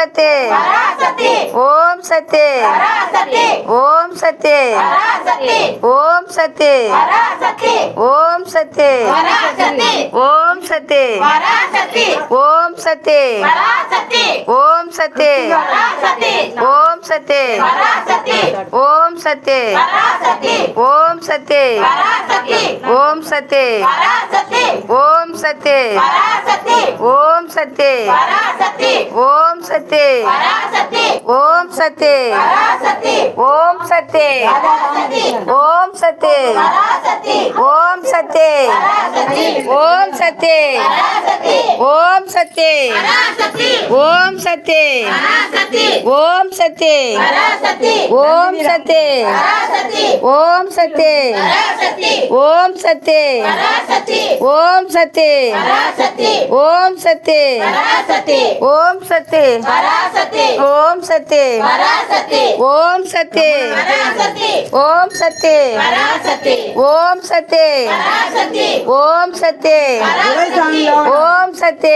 பராசக்தி ஓம் பராசக்தி ஓம் பராசக்தி ஓம் பராசக்தி ஓம் பராசக்தி ஓம் பராசக்தி ஓம் பராசக்தி ஓம் பராசக்தி ஓம் பராசக்தி ஓம் सत्य ओम सत्य ओम सत्य ओम सत्य ओम सत्य ओम सत्य ओम सत्य ओम सत्य ओम सत्य ओम सत्य ओम सत्य ஓம் சக்தி பராசக்தி ஓம் சக்தி பராசக்தி ஓம் சக்தி ஓம் சக்தி ஓம் சக்தி ஓம் சக்தி ஓம் சக்தி ஓம் சக்தி ஓம் சக்தி ஓம் சக்தி ஓம் சக்தி ஓம் சக்தி ஓம் சக்தி ஓம் சக்தி ஓம் சக்தி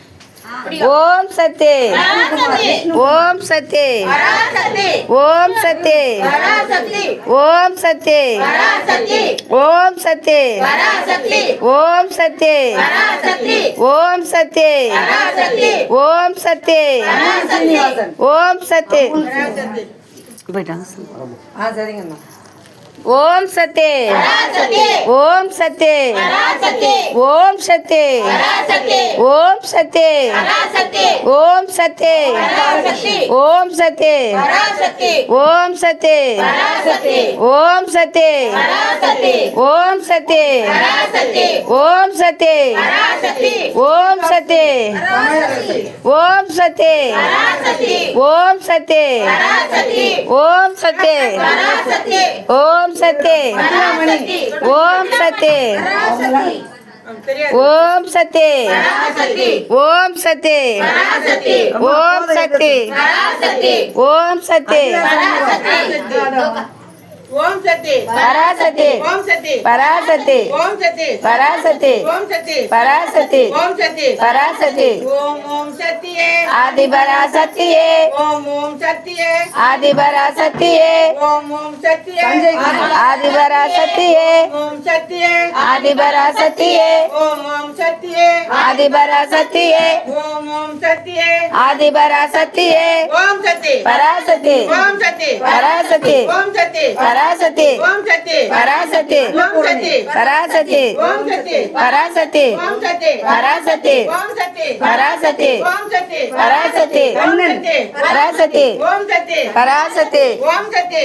ஓம் சக்தி ஓம் சக்தி ஓம் சக்தி ஓம் அம்மா. ஓம் சக்தி ஓம் சக்தி ஓம் சக்தி ஓம் சக்தி ஓம் ஓம் சக்தி ஓம் சக்தி ஓம் சத்தே ஓம் சத்தே ஓம் சத்தே ஓம் சத்தே ஓம் சத்தே ஓம் சத்தே ஓம் சத்தே ஓம் சத்தே ஓம் சத்தே ஓம் சத்தே ஓம் சத்தே ஓம் சத்தே ஓம் சத்தே ஓம் சத்தே ஓம் ஓம் சத்தே ஓம் சத்தே ஓம் சத்தே ஓம் சத்தே ஓம் சத்தே ஓம் சத்தே ओम सते। परा सते। ओम ओम सते। परा आदि बरा सतिये। ओम ओम आदि बरा सतिये। ओम ओम आदि बरा सतिये। ओ சக்தியே ஆதி பராசக்தியே ஓம் ஓம் சக்தியே ஆதி பராசக்தியே ஓம் ஓம் சக்தியே ஆதி பராசக்தியே ஓம் சக்தி பராசக்தி ஓம் சக்தி பராசக்தி ஓம் சக்தி பராசக்தி ஓம் சக்தி பராசக்தி ஓம் சக்தி பராசக்தி ஓம் சக்தி பராசக்தி ஓம் சக்தி பராசக்தி ஓம் சக்தி பராசக்தி ஓம் சக்தி பராசக்தி ஓம் சக்தி பராசக்தி ஓம் சக்தி பராசக்தி ஓம் சக்தி